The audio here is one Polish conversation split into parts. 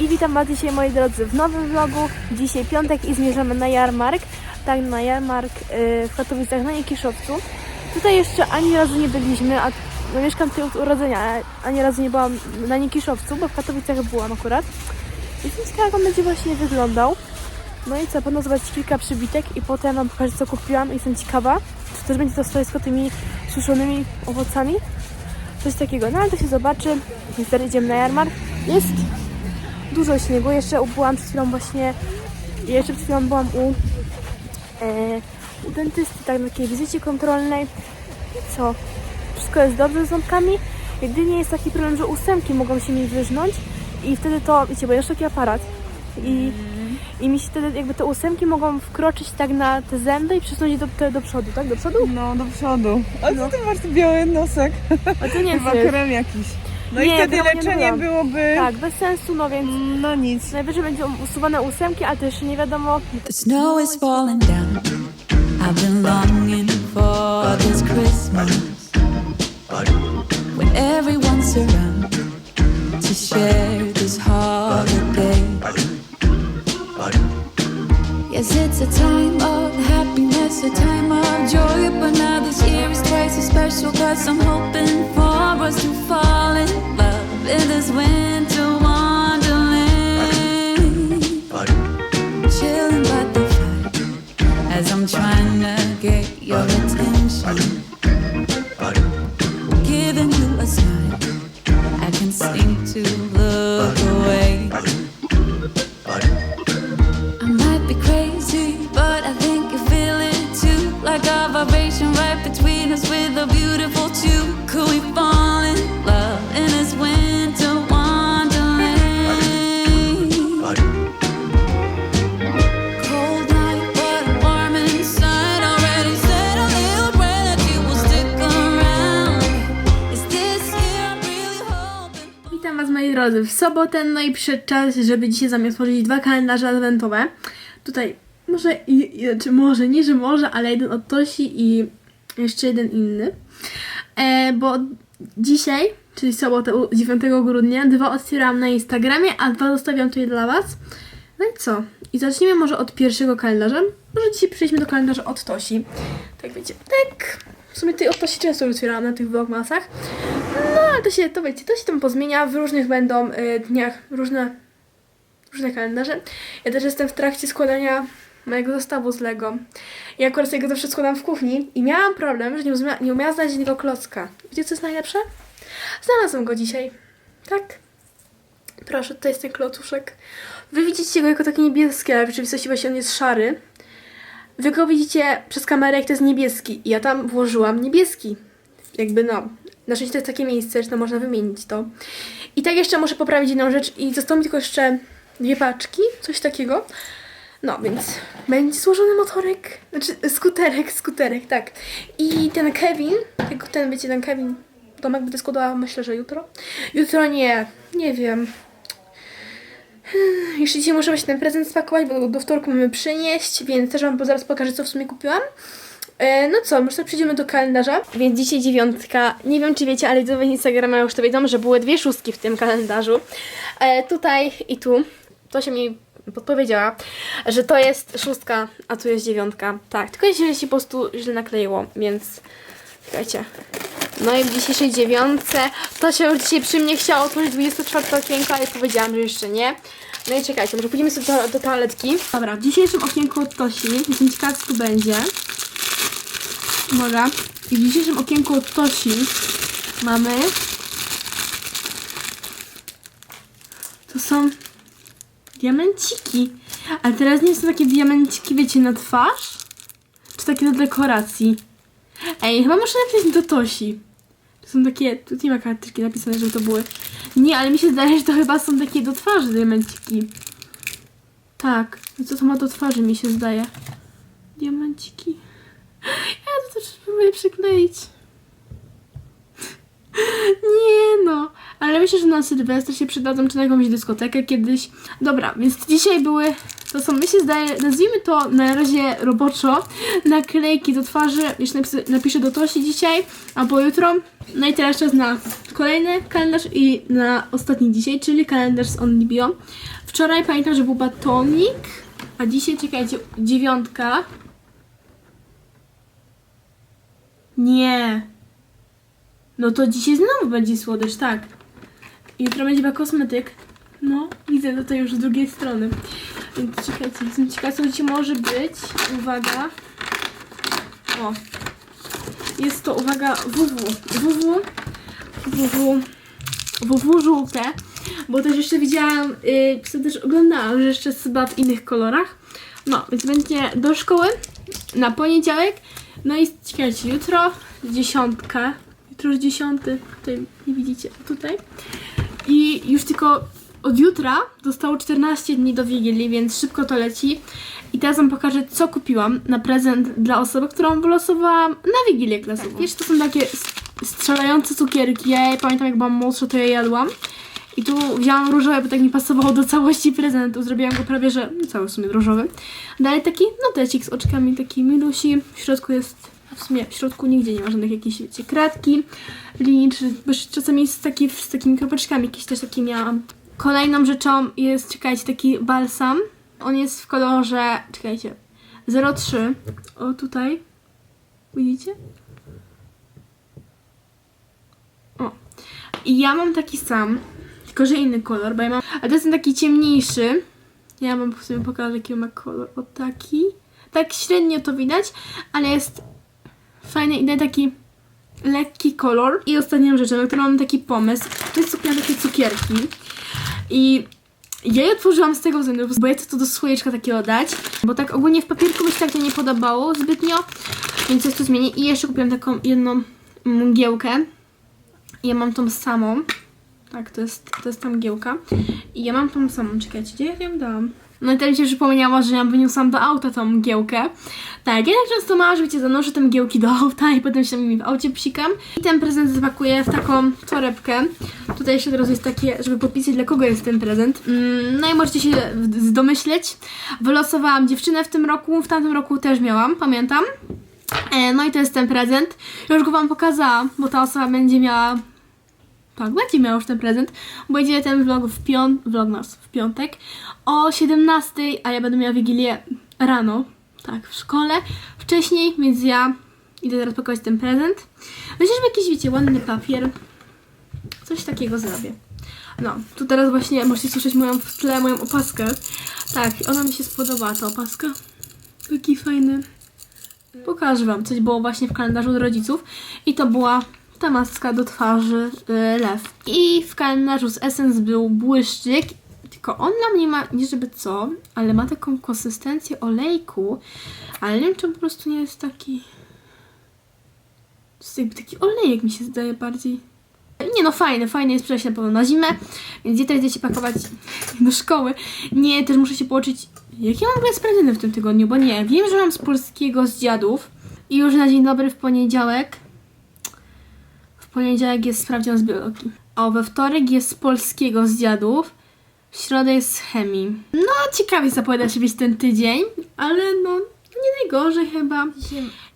I witam Was dzisiaj moi drodzy w nowym vlogu. Dzisiaj piątek i zmierzamy na jarmark. Tak, na jarmark yy, w Katowicach na Niekiszowcu. Tutaj jeszcze ani razu nie byliśmy, a no, mieszkam tutaj od urodzenia, ani razu nie byłam na Niekiszowcu, bo w Katowicach byłam akurat. Jestem ciekawa, jak on będzie właśnie wyglądał. No i co, będą zobaczyć kilka przybitek i potem Wam pokażę, co kupiłam. Jestem ciekawa, czy też będzie to stoisko tymi suszonymi owocami. Coś takiego. No ale to się zobaczy. Teraz idziemy na jarmark. Jest dużo śniegu. Jeszcze byłam przed chwilą właśnie, jeszcze przed chwilą byłam u, e, u dentysty, tak na takiej wizycie kontrolnej. I co? Wszystko jest dobrze z ząbkami. Jedynie jest taki problem, że ósemki mogą się mi wyżnąć i wtedy to, wiecie, bo jest taki aparat i, i mi się wtedy jakby te ósemki mogą wkroczyć tak na te zęby i przesunąć do, te, do przodu, tak? Do przodu? No, do przodu. A co ty masz biały nosek? A to nie Chyba krem jakiś. No Nie, i wtedy kremu nie leczenie byłoby... Tak, bez sensu, no więc No nic. najwyżej będzie usuwane ósemki, ale jeszcze nie wiadomo. The snow is falling down. I've been longing for this Christmas when everyone's around to share this holiday. Yes, it's a time of happiness, a time of joy, but now this year is twice as special cause I'm hoping for us to fall in in this winter wonderland. Chilling by the fire. As I'm trying to get your attention. Sobotę, no i przyszedł czas, żeby dzisiaj zamiast tworzyć dwa kalendarze adwentowe. Tutaj może, i, i, czy może, nie że może, ale jeden od Tosi i jeszcze jeden inny. E, bo dzisiaj, czyli sobotę u- 9 grudnia, dwa otwieram na Instagramie, a dwa zostawiam tutaj dla Was. No i co? I zacznijmy może od pierwszego kalendarza. Może dzisiaj przejdźmy do kalendarza od Tosi. Tak wiecie, tak. W sumie tej od Tosi często otwierałam na tych vlogmasach. No, ale to się, to wiecie, to się tam pozmienia. W różnych będą y, dniach różne, różne kalendarze. Ja też jestem w trakcie składania mojego zestawu z Lego. Ja akurat sobie go zawsze składam w kuchni i miałam problem, że nie, umia, nie umiałam znaleźć niego klocka. Wiecie, co jest najlepsze? Znalazłam go dzisiaj. Tak? Proszę, tutaj jest ten klocuszek. Wy widzicie go jako taki niebieski, ale w rzeczywistości właśnie on jest szary. Wy go widzicie przez kamerę, jak to jest niebieski. I ja tam włożyłam niebieski. Jakby no. Na szczęście to jest takie miejsce, że to można wymienić to. I tak jeszcze muszę poprawić jedną rzecz i zostało mi tylko jeszcze dwie paczki, coś takiego. No, więc będzie złożony motorek, znaczy skuterek, skuterek, tak. I ten Kevin, ten, wiecie, ten Kevin, Tomek będę składała, myślę, że jutro. Jutro nie, nie wiem. Hmm, Jeszcze dzisiaj muszę właśnie ten prezent spakować, bo do wtorku mamy przynieść, więc też Wam zaraz pokażę, co w sumie kupiłam. E, no co, może przejdziemy do kalendarza. Więc dzisiaj dziewiątka. Nie wiem, czy wiecie, ale widzowie Instagrama już to wiedzą, że były dwie szóstki w tym kalendarzu. E, tutaj i tu. To się mi podpowiedziała, że to jest szóstka, a tu jest dziewiątka. Tak, tylko się, się po prostu źle nakleiło, więc czekajcie. No i w dzisiejszej dziewiątce to się już dzisiaj przy mnie chciało otworzyć 24 okienko, ale powiedziałam, że jeszcze nie. No i czekajcie, może pójdziemy sobie do, do toaletki. Dobra, w dzisiejszym okienku od Tosi, jestem ciekawa co tu będzie. Uwaga. I w dzisiejszym okienku od Tosi mamy... To są diamenciki. Ale teraz nie są takie diamenciki, wiecie, na twarz? Czy takie do dekoracji? Ej, chyba muszę napisać do Tosi. To są takie, tu nie ma karteczki napisane, żeby to były. Nie, ale mi się zdaje, że to chyba są takie do twarzy diamenciki. Tak, no co to ma do twarzy mi się zdaje. Diamenciki. Ja to też spróbuję przykleić. Nie no, ale myślę, że na Sylwestra się przydadzą czy na jakąś dyskotekę kiedyś. Dobra, więc dzisiaj były, to są, mi się zdaje, nazwijmy to na razie roboczo, naklejki do twarzy, jeszcze napiszę, do Tosi dzisiaj, albo jutro. No i teraz czas na kolejny kalendarz i na ostatni dzisiaj, czyli kalendarz z Only Bio. Wczoraj pamiętam, że był batonik, a dzisiaj, czekajcie, dziewiątka. Nie. No to dzisiaj znowu będzie słodycz, tak. Jutro będzie chyba kosmetyk. No, widzę to tutaj już z drugiej strony. Więc czekajcie, jestem ciekawa, co dzisiaj może być. Uwaga. O. Jest to, uwaga, WW. WW. WW. WW żółte. Bo też jeszcze widziałam, yy, też oglądałam, że jeszcze chyba w innych kolorach. No, więc będzie do szkoły na poniedziałek. No i czekajcie, jutro dziesiątka. Jutro już dziesiąty. Tutaj nie widzicie, tutaj. I już tylko od jutra zostało 14 dni do Wigilii, więc szybko to leci. I teraz wam pokażę, co kupiłam na prezent dla osoby, którą wylosowałam na Wigilię klasową. Wiesz, to są takie strzelające cukierki. Ja je pamiętam, jak byłam młodsza, to je jadłam. I tu wzięłam różowe, bo tak mi pasowało do całości prezentu. Zrobiłam go prawie, że no, cały w sumie różowy. Dalej taki notecik z oczkami, taki milusi. W środku jest, w sumie w środku nigdzie nie ma żadnych jakichś, wiecie, kratki, linii, czy czasami jest taki, z takimi kropeczkami, jakieś też takie miałam. Kolejną rzeczą jest, czekajcie, taki balsam. On jest w kolorze, czekajcie, 03. O, tutaj. Widzicie? O. I ja mam taki sam, tylko że inny kolor, bo ja mam... A to jest taki ciemniejszy. Ja mam w sumie pokażę, jaki ma kolor. O taki. Tak średnio to widać, ale jest fajny i daje taki lekki kolor. I ostatnią rzeczą, na którą mam taki pomysł, to jest kupiłam takie cukierki. I ja je otworzyłam z tego względu, bo ja chcę to do słoiczka takiego dać. Bo tak ogólnie w papierku mi się tak to nie podobało zbytnio, więc coś tu zmienię. I jeszcze kupiłam taką jedną mgiełkę. Ja mam tą samą. Tak, to jest, to jest ta mgiełka. I ja mam tą samą, czekajcie, gdzie ja ją dałam? No i teraz mi się przypomniała, że ja wyniosłam do auta tą mgiełkę. Tak, ja tak często że wiecie, zanoszę te mgiełki do auta i potem się nimi w aucie psikam. I ten prezent zapakuję w taką torebkę. Tutaj jeszcze teraz jest takie, żeby podpisać dla kogo jest ten prezent. Mm, No i możecie się domyśleć. Wylosowałam dziewczynę w tym roku, w tamtym roku też miałam, pamiętam. E, No i to jest ten prezent. Już go wam pokazałam, bo ta osoba będzie miała tak, będzie miał już ten prezent, bo idzie ten vlog w piąt, vlogmas w piątek o 17, a ja będę miała Wigilię rano, tak, w szkole, wcześniej, więc ja idę teraz pakować ten prezent. Że jakiś, wiecie, ładny papier, coś takiego zrobię. No, tu teraz właśnie możecie słyszeć moją w tle, moją opaskę. Tak, ona mi się spodobała, ta opaska. Taki fajny. Pokażę wam, coś było właśnie w kalendarzu od rodziców i to była ta maska do twarzy y, lew. I w kalendarzu z Essence był błyszczyk, tylko on dla mnie ma, nie żeby co, ale ma taką konsystencję olejku, ale nie wiem, czy po prostu nie jest taki... To jest jakby taki olejek mi się zdaje bardziej. Nie no, fajny, fajny jest przejść na pewno na zimę, więc ja teraz idę się pakować do szkoły. Nie, też muszę się pouczyć, jakie mam w ogóle sprawdziny w tym tygodniu, bo nie, wiem, że mam z polskiego z dziadów i już na dzień dobry w poniedziałek poniedziałek jest sprawdzian z biologii. A we wtorek jest z polskiego z dziadów. W środę jest z chemii. No, ciekawie zapowiada się być ten tydzień, ale no, nie najgorzej chyba.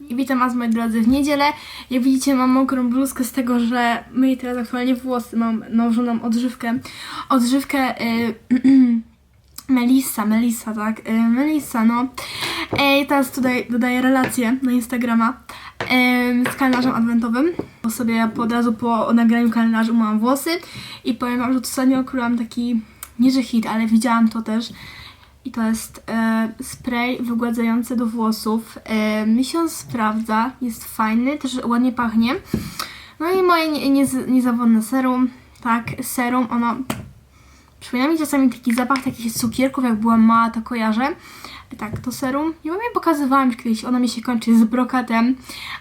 Witam was, moi drodzy, w niedzielę. Jak widzicie, mam mokrą bluzkę z tego, że myję teraz aktualnie włosy. Mam nałożoną odżywkę. Odżywkę... Y Melissa, Melissa, tak? Y, Melissa, no. Ej, teraz tutaj dodaję relację na Instagrama em, z kalendarzem adwentowym, bo sobie od razu po nagraniu kalendarza umyłam włosy i powiem wam, że ostatnio okułam taki, nie że hit, ale widziałam to też i to jest e, spray wygładzający do włosów. E, mi się on sprawdza, jest fajny, też ładnie pachnie. No i moje nie, nie, niezawodne serum, tak, serum, ono Przypomina mi czasami taki zapach takich cukierków, jak byłam mała, to kojarzę. Tak, to serum. Ja wam je pokazywałam już kiedyś, ona mi się kończy z brokatem,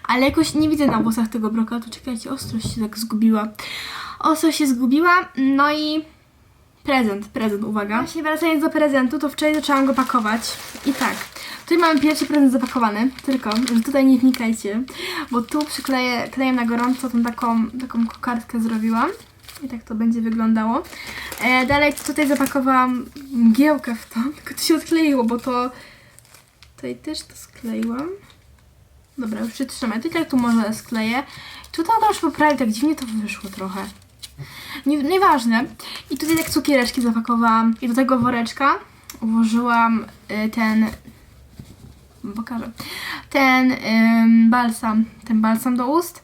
ale jakoś nie widzę na włosach tego brokatu. Czekajcie, ostrość się tak zgubiła. Ostrość się zgubiła, no i prezent, prezent, uwaga. Właśnie wracając do prezentu, to wczoraj zaczęłam go pakować. I tak, tutaj mamy pierwszy prezent zapakowany, tylko, że tutaj nie wnikajcie, bo tu przykleję klejem na gorąco tą taką, taką kokardkę zrobiłam. I tak to będzie wyglądało. E, dalej tutaj zapakowałam mgiełkę w to, tylko to się odkleiło, bo to... Tutaj też to skleiłam. Dobra, już przytrzymaj. Tutaj tu może skleję. Tutaj to już poprawię, tak dziwnie to wyszło trochę. Nie, nieważne. I tutaj tak cukiereczki zapakowałam. I do tego woreczka włożyłam y, ten... Pokażę. Ten ym, balsam. Ten balsam do ust.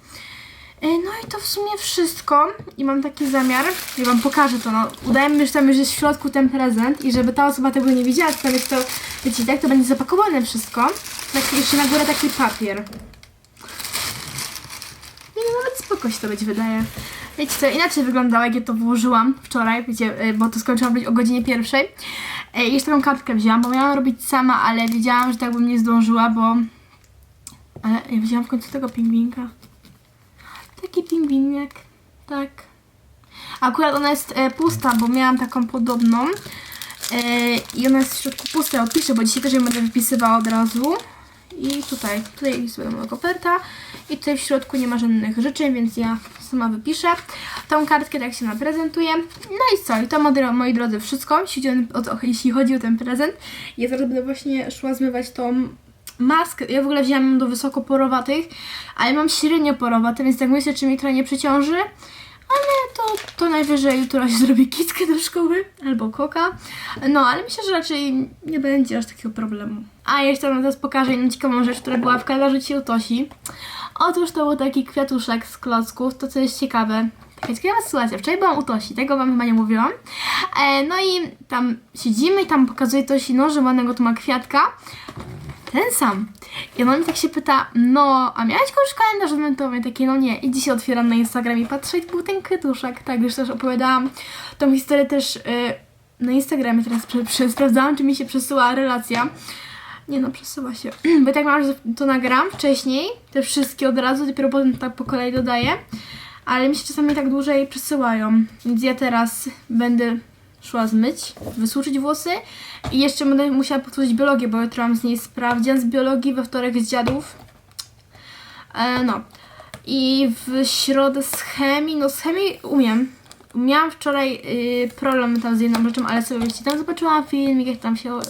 Y, No i to w sumie wszystko. I mam taki zamiar. Ja wam pokażę to. No. Udaje mi się, że tam już jest w środku ten prezent. I żeby ta osoba tego nie widziała, to tam jest to... Wiecie, tak to będzie zapakowane wszystko. Tak, jeszcze na górę taki papier. Nie, no nawet spoko się to być wydaje. Wiecie co, inaczej wyglądało, jak ja to włożyłam wczoraj, wiecie, y, bo to skończyłam robić o godzinie pierwszej. Y, I jeszcze taką kartkę wzięłam, bo miałam robić sama, ale wiedziałam, że tak bym nie zdążyła, bo... Ale ja wzięłam w końcu tego pingwinka. Taki pingwinek, tak. Akurat ona jest e, pusta, bo miałam taką podobną. E, I ona jest w środku pusta, odpiszę, bo dzisiaj też ją będę wypisywała od razu. I tutaj, tutaj jest moja koperta i tutaj w środku nie ma żadnych życzeń, więc ja sama wypiszę. Tą kartkę tak się nam prezentuje. No i co? I to, moi dro- moi drodzy, wszystko, jeśli chodzi o ten prezent. Ja zaraz będę właśnie szła zmywać tą maskę. Ja w ogóle wzięłam ją do wysoko porowatych, ale mam średnio porowate, więc tak myślę, czy mi trochę nie przeciąży. Ale to, to najwyżej jutro się zrobię kitkę do szkoły albo koka. No, ale myślę, że raczej nie będzie aż takiego problemu. A jeszcze wam teraz pokażę jedną ciekawą rzecz, która była w kalendarzu Tosi. Otóż to był taki kwiatuszek z klocków, to co jest ciekawe. Taka ciekawa sytuacja. Wczoraj byłam u Tosi, tego wam chyba nie mówiłam. E, no i tam siedzimy i tam pokazuje Tosi, no, że ładnego tu ma kwiatka. Ten sam. I ona mi tak się pyta, no, a miałaś już kalendarz adwentowy? Takie, no nie. I dzisiaj otwieram na Instagramie i patrzę i był ten kwiatuszek. Tak, już też opowiadałam tą historię też y, na Instagramie. Teraz sprawdzałam, czy mi się przesyła relacja. Nie no, przesyła się. Bo tak mam, że to nagram wcześniej, te wszystkie od razu, dopiero potem tak po kolei dodaję. Ale mi się czasami tak dłużej przesyłają. Więc ja teraz będę szła zmyć, wysuszyć włosy i jeszcze będę musiała powtórzyć biologię, bo jutro mam z niej sprawdzian z biologii, we wtorek z dziadów. E, no. I w środę z chemii, no z chemii umiem. Miałam wczoraj y, problem tam z jedną rzeczą, ale sobie wiecie, tam zobaczyłam filmik, jak tam się... Y,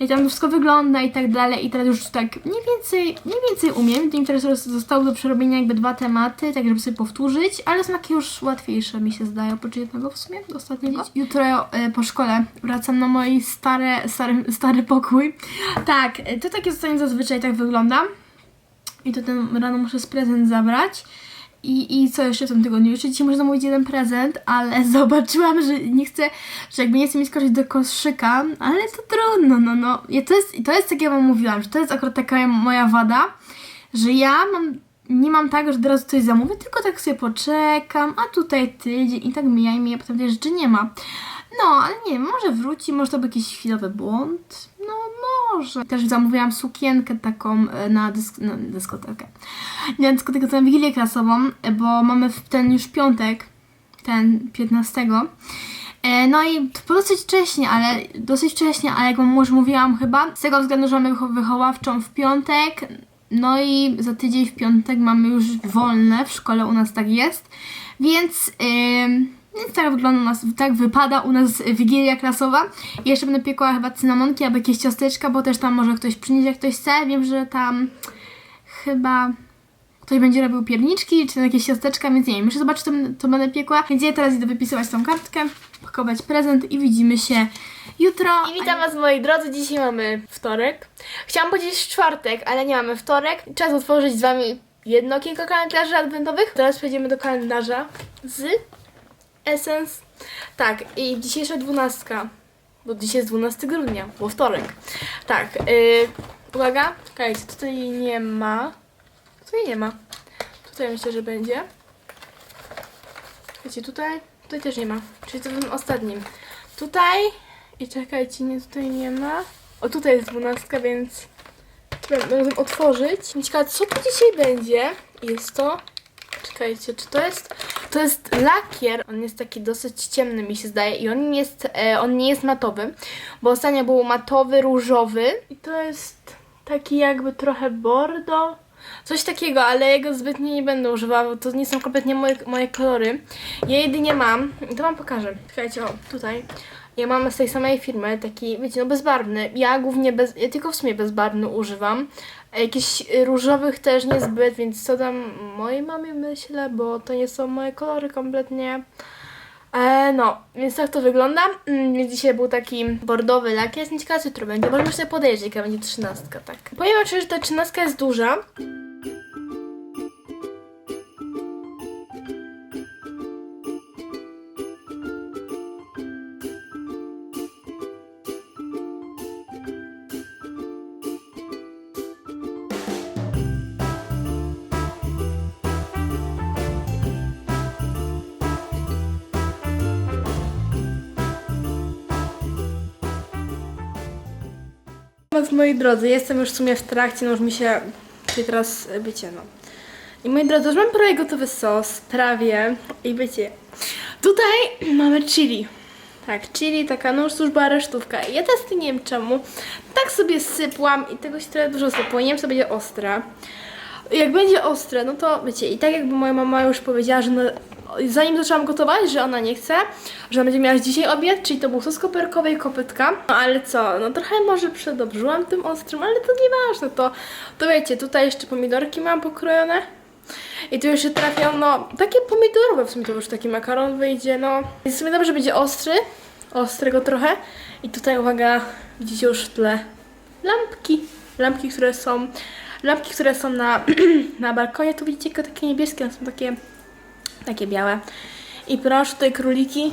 jak tam wszystko wygląda i tak dalej i teraz już tak mniej więcej, mniej więcej umiem. I teraz zostało do przerobienia jakby dwa tematy, tak żeby sobie powtórzyć, ale są takie już łatwiejsze mi się zdaje, oprócz jednego w sumie, ostatniego. Jutro e, po szkole wracam na mój stare, stary, stary pokój. Tak, e, to takie zostanie zazwyczaj tak wygląda. I to ten rano muszę z prezent zabrać. I, I co jeszcze w tym tygodniu? Jeszcze dzisiaj można zamówić jeden prezent, ale zobaczyłam, że nie chcę, że jakby nie chcę mi skoczyć do koszyka, ale to trudno, no no. Ja to, jest, to jest tak, jak wam mówiłam, że to jest akurat taka moja wada, że ja mam, nie mam tak, że od razu coś zamówię, tylko tak sobie poczekam, a tutaj tydzień i tak mija i mija, potem tej rzeczy nie ma. No, ale nie wiem, może wróci, może to był jakiś chwilowy błąd. No, może. Też zamówiłam sukienkę taką e, na, dysk na dyskotekę. Na dyskotekę, na Wigilię bo mamy w ten już piątek, ten 15. E, No i to dosyć wcześnie, ale dosyć wcześnie, ale jak wam już mówiłam chyba, z tego względu, że mamy wycho- wychowawczą w piątek, no i za tydzień w piątek mamy już wolne, w szkole u nas tak jest, więc... Yy, więc tak wygląda u nas, tak wypada u nas wigilia klasowa. I jeszcze będę piekła chyba cynamonki albo jakieś ciasteczka, bo też tam może ktoś przynieść jak ktoś chce. Wiem, że tam chyba ktoś będzie robił pierniczki, czy jakieś ciasteczka, więc nie wiem, muszę zobaczyć, co, co będę piekła. Więc ja teraz idę wypisywać tą kartkę, pakować prezent i widzimy się jutro. I witam Was moi drodzy, dzisiaj mamy wtorek. Chciałam powiedzieć czwartek, ale nie mamy wtorek. Czas otworzyć z Wami jedno kilka kalendarzy adwentowych. Teraz przejdziemy do kalendarza z Essence. Tak, i dzisiejsza dwunastka, bo dzisiaj jest 12 grudnia, bo wtorek. Tak, yy, uwaga, czekajcie, tutaj nie ma. Tutaj nie ma. Tutaj myślę, że będzie. Wiecie, tutaj, tutaj też nie ma. Czyli to w tym ostatnim. Tutaj i czekajcie, nie, tutaj nie ma. O, tutaj jest dwunastka, więc razem otworzyć. Ciekawe, co to dzisiaj będzie? Jest to Czekajcie, czy to jest. To jest lakier, on jest taki dosyć ciemny mi się zdaje i on nie jest, e, on nie jest matowy, bo ostatnio był matowy, różowy i to jest taki jakby trochę bordo, coś takiego, ale jego zbytnio nie będę używała, to nie są kompletnie moje, moje kolory. Ja jedynie mam, to wam pokażę, słuchajcie, o, tutaj, ja mam z tej samej firmy taki, wiecie, no bezbarwny, ja głównie bez, ja tylko w sumie bezbarwny używam, jakichś różowych też niezbyt, więc co tam mojej mamie myślę, bo to nie są moje kolory kompletnie. E, no, więc tak to wygląda. Mm, Więc dzisiaj był taki bordowy lakier. Jestem ciekawa, co jutro będzie. Możemy sobie podejrzeć, jaka będzie trzynastka, tak. Powiem wam że ta trzynastka jest duża. Was, moi drodzy, jestem już w sumie w trakcie, no już mi się czyli teraz e, bycie, no. I moi drodzy, już mam prawie gotowy sos, prawie. I wiecie, tutaj mamy chili. Tak, chili, taka no już była resztówka. Ja teraz nie wiem czemu, tak sobie sypłam i tego się trochę dużo sypło. Nie wiem, co będzie ostre. Jak będzie ostre, no to wiecie, i tak jakby moja mama już powiedziała, że no, zanim zaczęłam gotować, że ona nie chce, że będzie miała dzisiaj obiad, czyli to był sos koperkowy i kopytka. No ale co, no trochę może przedobrzyłam tym ostrym, ale to nieważne, to, to wiecie, tutaj jeszcze pomidorki mam pokrojone. I tu jeszcze trafią, no, takie pomidorowe w sumie to już taki makaron wyjdzie, no. Więc w sumie dobrze będzie ostry, ostrego trochę. I tutaj, uwaga, widzicie już w tle lampki. Lampki, które są, lampki, które są na, na balkonie, tu widzicie takie niebieskie, są takie, takie białe. I proszę, tutaj króliki.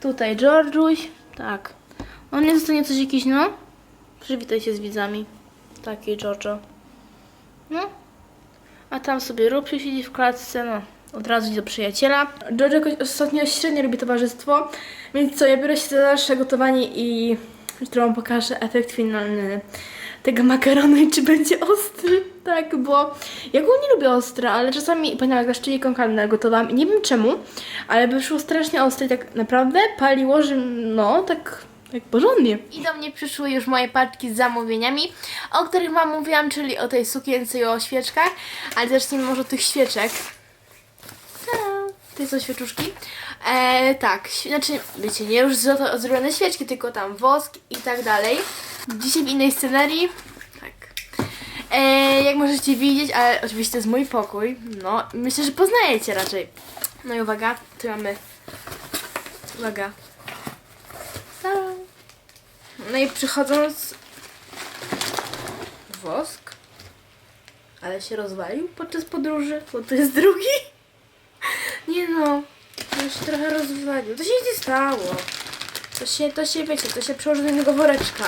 Tutaj Georgiuś, tak. On to nie coś jakiś, no. Przywitaj się z widzami. Taki Giorgio. No. A tam sobie Rupsiu siedzi w klatce, no. Od razu do przyjaciela. George jakoś ostatnio średnio lubi towarzystwo, więc co, ja biorę się za dalsze gotowanie i jutro wam pokażę efekt finalny tego makaronu i czy będzie ostry. Tak, bo ja go nie lubię ostre, ale czasami, pamiętam jak zaszczyli konkalne gotowałam i nie wiem czemu, ale wyszło strasznie ostre i tak naprawdę paliło, że no, tak tak porządnie. I do mnie przyszły już moje paczki z zamówieniami, o których wam mówiłam, czyli o tej sukience i o świeczkach, ale zacznijmy może od tych świeczek. To są świeczuszki. E, tak, znaczy, wiecie, nie już zro- zrobione świeczki, tylko tam wosk i tak dalej. Dzisiaj w innej scenerii. Tak. E, jak możecie widzieć, ale oczywiście to jest mój pokój. No, myślę, że poznajecie raczej. No i uwaga, tu mamy. Uwaga. No i przychodząc. Wosk. Ale się rozwalił podczas podróży, bo to jest drugi. Nie no, to się trochę rozwalił. To się nie stało. To się, to się, wiecie, to się przełoży do innego woreczka.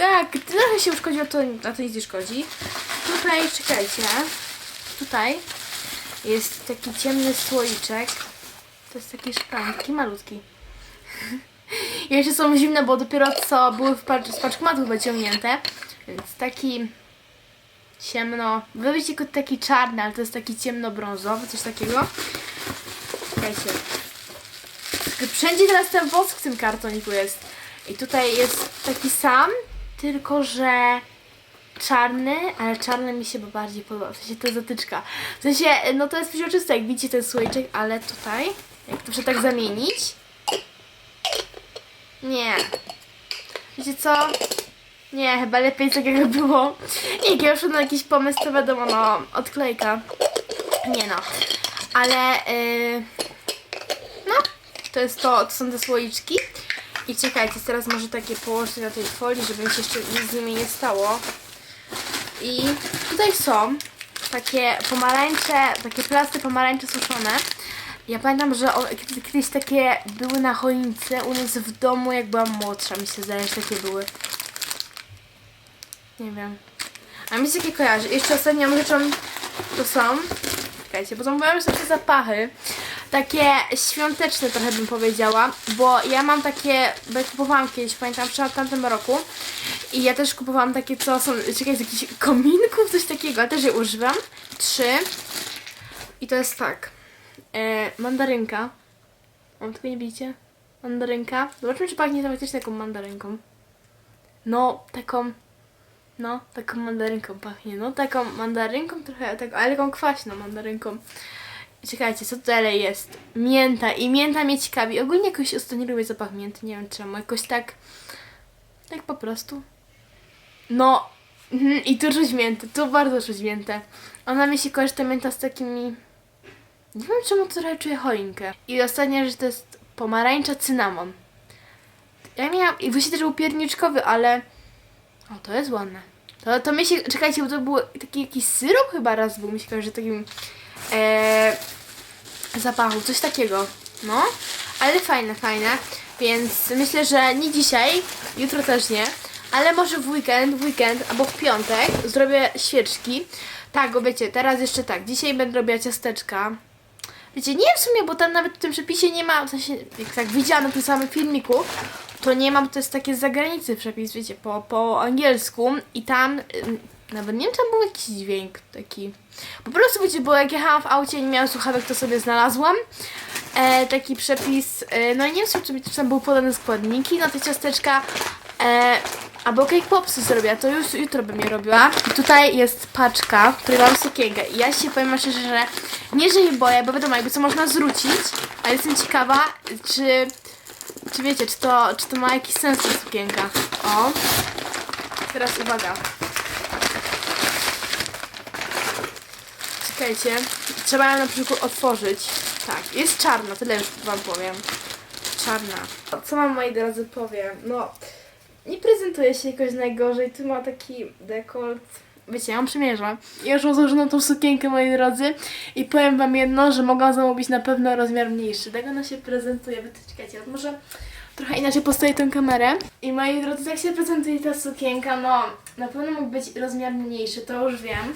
Tak, trochę się uszkodziło, to, a to nic nie szkodzi. Tutaj, czekajcie. Tutaj jest taki ciemny słoiczek. To jest taki szklan, taki malutki. I jeszcze są zimne, bo dopiero co były w pacz- z paczkomatów wyciągnięte. Więc taki ciemno. Wy tylko taki czarny, ale to jest taki ciemno-brązowy, coś takiego. Czekajcie. Wszędzie teraz ten wosk w tym kartoniku jest. I tutaj jest taki sam, tylko że czarny, ale czarny mi się bardziej podoba. W sensie to zatyczka. W sensie, no to jest przeźroczyste, jak widzicie ten słoiczek, ale tutaj, jak to się tak zamienić. Nie. Wiecie co? Nie, chyba lepiej tak jak było. Jak ja już na jakiś pomysł, to wiadomo, no, odklejka. Nie no. Ale, yy, no, to jest to, to są te słoiczki. I czekajcie, teraz może takie położyć na tej folii, żeby się jeszcze nic z nimi nie stało. I tutaj są takie pomarańcze, takie plasty pomarańcze suszone. Ja pamiętam, że kiedyś takie były na choince u nas w domu, jak byłam młodsza, mi się zdaje, że takie były. Nie wiem. A mi się takie kojarzy. Jeszcze ostatnią rzeczą to są, czekajcie, bo zamówiłam sobie te zapachy, takie świąteczne trochę bym powiedziała, bo ja mam takie, bo ja kupowałam kiedyś, pamiętam, w tamtym roku i ja też kupowałam takie, co są, czekaj, z jakichś kominków, coś takiego, też je używam. Trzy. I to jest tak. e, mandarynka. On tylko nie widzicie? Mandarynka. Zobaczmy, czy pachnie to faktycznie taką mandarynką. No, taką... No, taką mandarynką pachnie. No, taką mandarynką trochę, tak, ale taką kwaśną mandarynką. Czekajcie, co dalej jest? Mięta i mięta mnie ciekawi. Ogólnie jakoś ostatnio lubię zapach mięty, nie wiem czemu. Jakoś tak... Tak po prostu. No, mhm, i tu czuć miętę, tu bardzo czuć miętę. Ona mi się kojarzy ta mięta z takimi... Nie wiem czemu trochę czuję choinkę. I ostatnia rzecz to jest pomarańcza cynamon. Ja miałam... I właściwie też był pierniczkowy, ale... O, to jest ładne. To, to mi się... Czekajcie, bo to był taki jakiś syrop chyba raz był, mi się kojarzy takim... E, zapachu, coś takiego. No, ale fajne, fajne. Więc myślę, że nie dzisiaj, jutro też nie, ale może w weekend, w weekend albo w piątek zrobię świeczki. Tak, wiecie, teraz jeszcze tak, dzisiaj będę robiła ciasteczka. Wiecie, nie w sumie, bo tam nawet w tym przepisie nie ma, w sensie, jak tak widziałam na tym samym filmiku, to nie mam, to jest takie z zagranicy przepis, wiecie, po, po angielsku i tam, nawet nie wiem, tam był jakiś dźwięk taki. Po prostu wiecie, bo jak jechałam w aucie i nie miałam słuchawek, to sobie znalazłam e, taki przepis, e, no i nie wiem, czy tam były podane składniki, no te ciasteczka, e, albo cake popsy zrobiła, to już jutro bym je robiła. I tutaj jest paczka, w której mam sukienkę i ja się powiem szczerze, że nie, że się boję, bo wiadomo, jakby co można zrzucić, ale jestem ciekawa, czy, czy wiecie, czy to, czy to ma jakiś sens ta sukienka. O, teraz uwaga. Czekajcie, trzeba ją na przykład otworzyć. Tak, jest czarna, tyle już wam powiem. Czarna. Co mam moi drodzy powiem? No, nie prezentuje się jakoś najgorzej. Tu ma taki dekolt. Wiecie, ja ją przymierzę. Ja już mam założoną tą sukienkę, moi drodzy. I powiem wam jedno, że mogłam zamówić na pewno rozmiar mniejszy. Tak ona się prezentuje. Wy czekajcie, może trochę inaczej postawię tę kamerę. I moi drodzy, jak się prezentuje ta sukienka, no na pewno mógł być rozmiar mniejszy, to już wiem.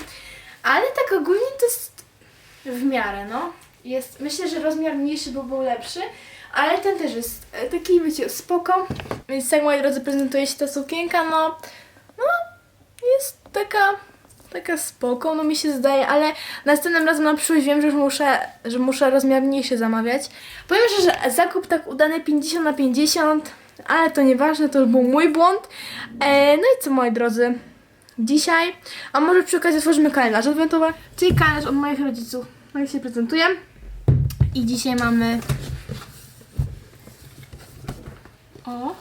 Ale tak ogólnie to jest w miarę, no. Jest, myślę, że rozmiar mniejszy by był lepszy, ale ten też jest e, taki, wiecie, spoko. Więc tak, moi drodzy, prezentuje się ta sukienka, no, no, jest taka, taka spoko, no mi się zdaje, ale następnym razem na przyszłość wiem, że już muszę, że muszę rozmiar mniejszy zamawiać. Powiem szczerze, że zakup tak udany 50 na 50, ale to nieważne, to już był mój błąd. E, no i co, moi drodzy, dzisiaj, a może przy okazji otworzymy kalendarz adwentowy, czyli kalendarz od moich rodziców. Tak się prezentuje. I dzisiaj mamy... O!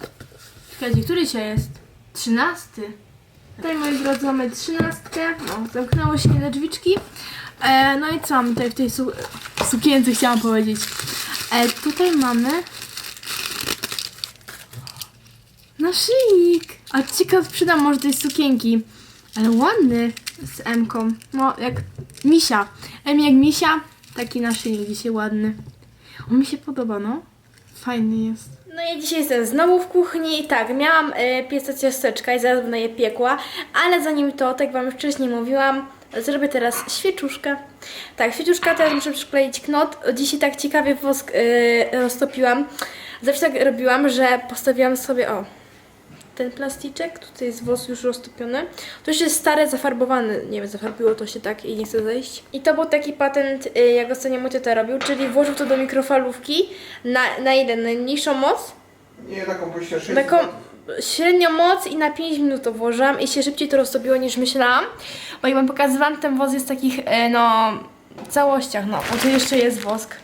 Czekajcie, który dzisiaj jest? Trzynasty. Tutaj, moi drodzy, mamy trzynastkę. No, zamknęło się te drzwiczki. E, no i co mamy tutaj w tej su sukience, chciałam powiedzieć. E, tutaj mamy... Naszyjnik! A ciekaw przydam może tej sukienki. Ale ładny z M-ką. No, jak misia. M jak misia, taki naszyjnik dzisiaj ładny. On mi się podoba, no. Fajny jest. No i dzisiaj jestem znowu w kuchni i tak, miałam y, piec ciasteczka i zaraz będę je piekła, ale zanim to, tak Wam wcześniej mówiłam, zrobię teraz świeczuszkę. Tak, świeczuszka, teraz muszę przykleić knot. Dzisiaj tak ciekawie wosk y, roztopiłam. Zawsze tak robiłam, że postawiłam sobie, o, ten plasticzek, tutaj jest włos już roztopiony. To już jest stare, zafarbowane, nie wiem, zafarbiło to się tak i nie chce zejść. I to był taki patent, y, jak ostatnio mój tata robił, czyli włożył to do mikrofalówki na, na ile? Najmniejszą moc? Nie, taką poświadczenie. Taką średnią moc i na 5 minut to włożyłam i się szybciej to roztopiło niż myślałam. Bo jak wam pokazywałam, ten wosk jest w takich, e, no, całościach, no, bo tu jeszcze jest wosk.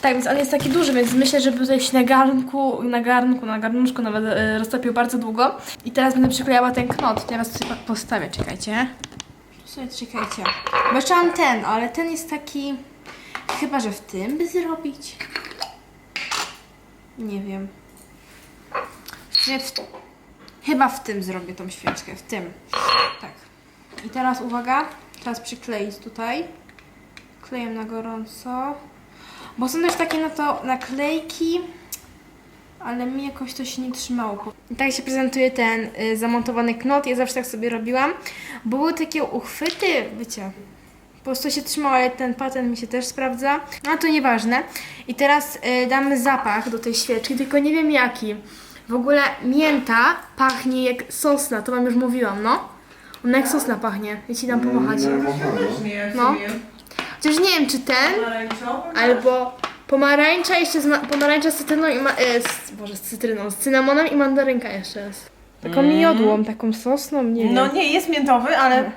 Tak, więc on jest taki duży, więc myślę, że tutaj się na garnku, na garnku, na garnuszku nawet e, roztopił bardzo długo. I teraz będę przyklejała ten knot. Teraz sobie po- postawię, czekajcie. Sobie czekajcie. Bo mam ten, ale ten jest taki... Chyba, że w tym by zrobić. Nie wiem. Nie w... Chyba w tym zrobię tą świeczkę, w tym. Tak. I teraz uwaga, teraz przykleić tutaj. Kleję na gorąco. Bo są też takie na to naklejki, ale mi jakoś to się nie trzymało. I tak się prezentuje ten y, zamontowany knot. Ja zawsze tak sobie robiłam. Bo były takie uchwyty, wiecie, po prostu się trzymało, ale ten patent mi się też sprawdza. No to nieważne. I teraz y, damy zapach do tej świeczki, tylko nie wiem jaki. W ogóle mięta pachnie jak sosna, to wam już mówiłam, no. Ona jak sosna pachnie. Ja ci dam pomachać. Nie, No. Chociaż nie wiem, czy ten, albo pomarańcza jeszcze z, ma- pomarańcza z cytryną i ma- e, z, Boże, z cytryną, z cynamonem i mandarynka jeszcze raz. Taką miodłą, taką sosną, nie wiem. No nie, jest miętowy, ale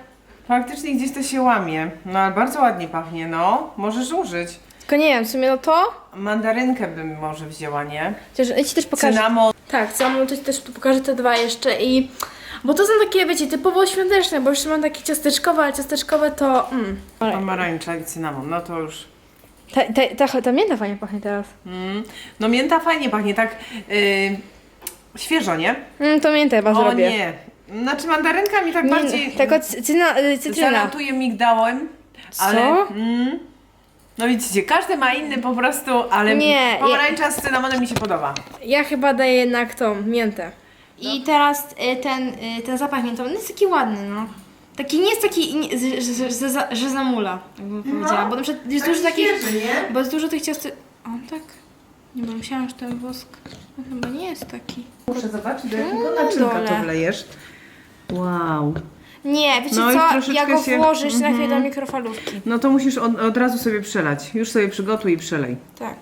faktycznie gdzieś to się łamie. No ale bardzo ładnie pachnie, no. Możesz użyć. Tylko nie wiem, w sumie no to, Mandarynkę bym może wzięła, nie? chociaż ja ci też pokażę. Cynamon. Tak, cynamon to ci też tu pokażę te dwa jeszcze i... Bo to są takie, wiecie, typowo świąteczne, bo jeszcze mam takie ciasteczkowe, ale ciasteczkowe to... Mm. Pomarańcza i cynamon, no to już. Ta, ta, ta, ta mięta fajnie pachnie teraz. Mm. No mięta fajnie pachnie, tak yy, świeżo, nie? Mm, to miętę chyba O zrobię. nie. Znaczy mandarynka mi tak bardziej Tylko cyna, y, cytryna. zalatuje migdałem, ale... Co? Mm, no widzicie, każdy ma inny po prostu, ale Nie, pomarańcza z cynamonem mi się podoba. Ja chyba daję jednak tą miętę. I teraz y, ten, y, ten zapach miętowy, on jest taki ładny, no. Taki nie jest taki, nie, że, że, że, za- że zamula, jakbym powiedziała. Bo na przykład jest dużo takich, nie? bo jest dużo tych ciastek... O, tak? Nie, bo myślałam, że ten wosk no, chyba nie jest taki. Muszę zobaczyć, do No, jakiego na naczynka dole. to wlejesz. Wow. Nie, wiecie No i co? Ja troszeczkę go się- włożyć na Mhm. chwilę do mikrofalówki. No to musisz od, od razu sobie przelać. Już sobie przygotuj i przelej. Tak.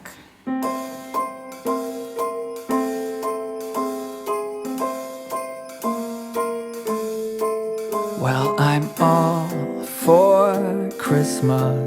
All for Christmas.